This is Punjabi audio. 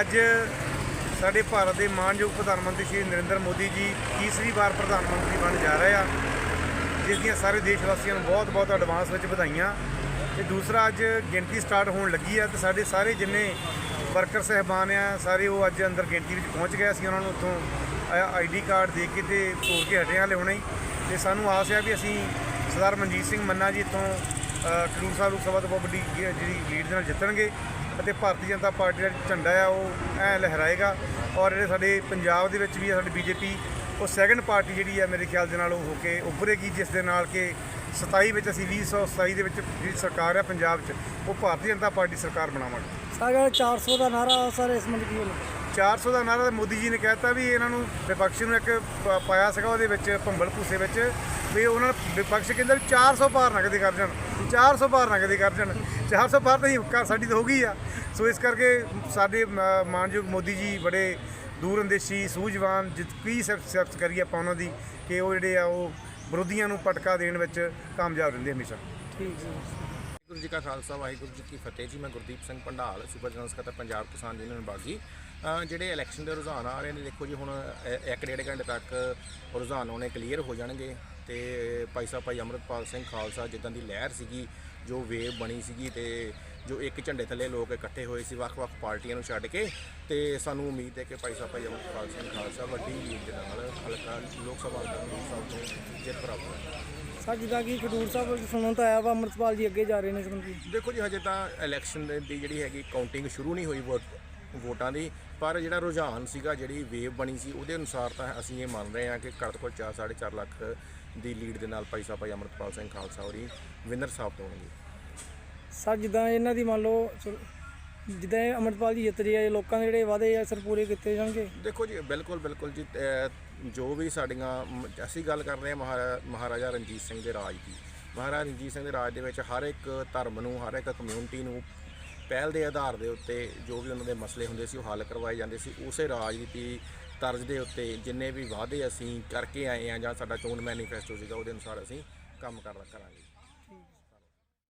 ਅੱਜ ਸਾਡੇ ਭਾਰਤ ਦੇ ਮਾਨਯੋਗ ਪ੍ਰਧਾਨ ਮੰਤਰੀ ਸ਼੍ਰੀ ਨਰਿੰਦਰ ਮੋਦੀ ਜੀ ਤੀਸਰੀ ਵਾਰ ਪ੍ਰਧਾਨ ਮੰਤਰੀ ਬਣ ਜਾ ਰਹੇ ਆ, ਜਿਸ ਦੀਆਂ ਸਾਰੇ ਦੇਸ਼ ਵਾਸੀਆਂ ਨੂੰ ਬਹੁਤ-ਬਹੁਤ ਐਡਵਾਂਸ ਵਿੱਚ ਵਧਾਈਆਂ। ਤੇ ਦੂਸਰਾ ਅੱਜ ਗਿਣਤੀ ਸਟਾਰਟ ਹੋਣ ਲੱਗੀ ਆ ਤੇ ਸਾਡੇ ਸਾਰੇ ਜਿੰਨੇ ਵਰਕਰ ਸਹਿਬਾਨ ਆ, ਸਾਰੇ ਉਹ ਅੱਜ ਅੰਦਰ ਗਿਣਤੀ ਵਿੱਚ ਪਹੁੰਚ ਗਏ ਅਸੀਂ ਉਹਨਾਂ ਨੂੰ ਉੱਥੋਂ ਆਈਡੀ ਕਾਰਡ ਦੇ ਕੇ ਤੇ ਤੋੜ ਕੇ ਹਟੇ ਹਾਲੇ ਹੁਣੇ ਤੇ ਸਾਨੂੰ ਆਸ ਹੈ ਵੀ ਅਸੀਂ ਸਰਦਾਰ ਮਨਜੀਤ ਸਿੰਘ ਮੰਨਾ ਜੀ ਇੱਥੋਂ ਖਡੂਰ ਸਾਹਿਬ ਲੋਕ ਸਭਾ ਤੋਂ ਬਹੁਤ ਵੱਡੀ ਜਿਹੜੀ ਲੀਡ ਦੇ ਨਾਲ ਜਿੱਤਣਗੇ ਅਤੇ ਭਾਰਤੀ ਜਨਤਾ ਪਾਰਟੀ ਦਾ ਝੰਡਾ ਆ ਉਹ ਐ ਲਹਿਰਾਏਗਾ। ਔਰ ਜਿਹੜੇ ਸਾਡੇ ਪੰਜਾਬ ਦੇ ਵਿੱਚ ਵੀ ਆ ਸਾਡੀ ਬੀਜੇਪੀ ਉਹ ਸੈਕੰਡ ਪਾਰਟੀ ਜਿਹੜੀ ਆ ਮੇਰੇ ਖਿਆਲ ਦੇ ਨਾਲ ਉਹ ਹੋ ਕੇ ਉੱਭਰੇਗੀ ਜਿਸ ਦੇ ਨਾਲ ਕਿ 27 ਵਿੱਚ ਅਸੀਂ 2027 ਦੇ ਵਿੱਚ ਜਿਹੜੀ ਸਰਕਾਰ ਆ ਪੰਜਾਬ 'ਚ ਉਹ ਭਾਰਤੀ ਜਨਤਾ ਪਾਰਟੀ ਸਰਕਾਰ ਬਣਾਵਾਂਗੇ। ਸਾਡਾ 400 ਦਾ ਨਾਰਾ ਸਰ ਇਸ ਮੰਦ ਕੀ ਹੋਣਾ। 400 ਦਾ ਨਾਰਾ ਮੋਦੀ ਜੀ ਨੇ ਕਹਿਤਾ ਵੀ ਇਹਨਾਂ ਨੂੰ ਵਿਪਕਸ਼ ਨੂੰ ਇੱਕ ਪਾਇਆ ਸੀਗਾ ਉਹਦੇ ਵਿੱਚ ਭੰਬਲ ਭੂਸੇ ਵਿੱਚ। ਵੀ ਉਹਨਾਂ ਨੂੰ ਵਿਪਕਸ਼ ਕਹਿੰਦਾ ਵੀ 400 ਪਾਰ ਨਾ ਕਦੇ ਕਰ ਜਾਣ 400 ਪਾਰ ਨਾ ਕਦੇ ਕਰ ਜਾਣ। 400 ਪਾਰ ਤਾਂ ਹੀ ਸਾਡੀ ਤਾਂ ਹੋ ਗਈ ਆ। ਸੋ ਇਸ ਕਰਕੇ ਸਾਡੇ ਮ- ਮਾਨਯੋਗ ਮੋਦੀ ਜੀ ਬੜੇ ਦੂਰਅੰਦੇਸ਼ੀ ਸੂਝਵਾਨ ਜਿੱਤੀ ਸਿਫਤ ਕਰੀ ਆਪਾਂ ਉਹਨਾਂ ਦੀ ਕਿ ਉਹ ਜਿਹੜੇ ਆ ਉਹ ਵਿਰੋਧੀਆਂ ਨੂੰ ਪਟਕਾ ਦੇਣ ਵਿੱਚ ਕਾਮਯਾਬ ਰਹਿੰਦੇ ਹਮੇਸ਼ਾ। ਠੀਕ ਜੀ। ਵਾਹਿਗੁਰੂ ਜੀ ਕਾ ਖਾਲਸਾ ਵਾਹਿਗੁਰੂ ਜੀ ਕੀ ਫਤਿਹ ਜੀ। ਮੈਂ ਗੁਰਦੀਪ ਸਿੰਘ ਪੰਡਾਲ ਸੂਬਾ ਜਨਰਲ ਸਕੱਤਰ ਪੰਜਾਬ ਕਿਸਾਨ ਯੂਨੀਅਨ ਬਾਗੀ ਜਿਹੜੇ ਇਲੈਕਸ਼ਨ ਦੇ ਰੁਝਾਨ ਆ ਰਹੇ ਨੇ ਦੇਖੋ ਜੀ ਹੁਣ ਇੱਕ ਡੇਢ ਘੰਟੇ ਤੱਕ ਰੁਝਾਨ ਹੋਣੇ ਕਲੀਅਰ ਹੋ ਜਾਣਗੇ। ਤੇ ਭਾਈ ਸਾਹਿਬ ਭਾਈ ਅੰਮ੍ਰਿਤਪਾਲ ਸਿੰਘ ਖਾਲਸਾ ਜਿੱਦਾਂ ਦੀ ਲਹਿਰ ਸੀਗੀ ਜੋ ਵੇਵ ਬਣੀ ਸੀਗੀ ਤੇ ਜੋ ਇੱਕ ਝੰਡੇ ਥੱਲੇ ਲੋਕ ਇਕੱਠੇ ਹੋਏ ਸੀ ਵੱਖ-ਵੱਖ ਪਾਰਟੀਆਂ ਨੂੰ ਛੱਡ ਕੇ ਤੇ ਸਾਨੂੰ ਉਮੀਦ ਹੈ ਕਿ ਭਾਈ ਸਾਹਿਬ ਭਾਈ ਅੰਮ੍ਰਿਤਪਾਲ ਸਿੰਘ ਖਾਲਸਾ ਵੱਡੀ ਲੀਡ ਦੇ ਨਾਲ ਹਲਕਾ ਲੋਕ ਸਭਾ ਦਾ ਸਾਹਿਬ ਤੋਂ ਜਿੱਤ ਪ੍ਰਾਪਤ ਹੋਵੇਗੀ ਸਰ ਜਿੱਦਾਂ ਕਿ ਖਡੂਰ ਸਾਹਿਬ ਸੁਣਨ ਤਾਂ ਆਇਆ ਵਾ ਅੰਮ੍ਰਿਤਪਾਲ ਜੀ ਅੱਗੇ ਜਾ ਰਹੇ ਨੇ ਸੰਬੰਧੀ ਦੇਖੋ ਜੀ ਹਜੇ ਤਾਂ ਇਲੈਕਸ਼ਨ ਦੇ- ਦੀ ਜਿਹੜੀ ਹੈਗੀ ਕਾਊਂਟਿੰਗ ਸ਼ੁਰੂ ਨਹੀਂ ਹੋਈ ਵੋਟ ਵੋਟਾਂ ਦੀ। ਪਰ ਜਿਹੜਾ ਰੁਝਾਨ ਸੀਗਾ ਜਿਹੜੀ ਵੇਵ ਬਣੀ ਸੀ ਉਹਦੇ ਅਨੁਸਾਰ ਤਾਂ ਅਸੀਂ ਇਹ ਮੰਨ ਰਹੇ ਹਾਂ ਕਿ ਘੱਟ ਤੋਂ ਘੱਟ ਚਾਰ ਸਾਢੇ ਚਾਰ ਲੱਖ ਦੀ ਲੀਡ ਦੇ ਨਾਲ ਭਾਈ ਸਾਹਿਬ ਭਾਈ ਅੰਮ੍ਰਿਤਪਾਲ ਸਿੰਘ ਖਾਲਸਾ ਹੋਰੀ ਵਿਨਰ ਸਾਬਤ ਹੋਣਗੇ। ਸਰ ਜਿੱਦਾਂ ਇਹਨਾਂ ਦੀ ਮੰਨ ਲਓ ਜਿੱਦਾਂ ਇਹ ਅੰਮ੍ਰਿਤਪਾਲ ਜੀ ਜਿੱਤ ਰਹੇ ਆ ਇਹ ਲੋਕਾਂ ਦੇ ਜਿਹੜੇ ਵਾਅਦੇ ਆ ਸਰ ਪੂਰੇ ਕੀਤੇ ਜਾਣਗੇ? ਦੇਖੋ ਜੀ ਬਿਲਕੁਲ ਬਿਲਕੁਲ ਜੀ ਜੋ ਵੀ ਸਾਡੀਆਂ ਅਸੀਂ ਗੱਲ ਕਰ ਰਹੇ ਹਾਂ ਮਹਾਰਾ- ਮਹਾਰਾਜਾ ਰਣਜੀਤ ਸਿੰਘ ਦੇ ਰਾਜ ਦੀ। ਮਹਾਰਾਜਾ ਰਣਜੀਤ ਸਿੰਘ ਦੇ ਰਾਜ ਦੇ ਵਿੱਚ ਹਰ ਇੱਕ ਧਰਮ ਨੂੰ ਹਰ ਇੱਕ ਕਮਿਊਨਿਟੀ ਨੂੰ ਪਹਿਲ ਦੇ ਆਧਾਰ ਦੇ ਉੱਤੇ ਜੋ ਵੀ ਉਹਨਾਂ ਦੇ ਮਸਲੇ ਹੁੰਦੇ ਸੀ ਉਹ ਹੱਲ ਕਰਵਾਏ ਜਾਂਦੇ ਸੀ, ਉਸੇ ਰਾਜਨੀਤੀ ਤਰਜ਼ ਦੇ ਉੱਤੇ ਜਿੰਨੇ ਵੀ ਵਾਅਦੇ ਅਸੀਂ ਕਰਕੇ ਆਏ ਆ ਜਾਂ ਸਾਡਾ ਚੋਣ ਮੈਨੀਫੈਸਟੋ ਸੀਗਾ ਉਹਦੇ ਅਨੁਸਾਰ ਅਸੀਂ ਕੰਮ ਕਰ ਕਰਾਂਗੇ।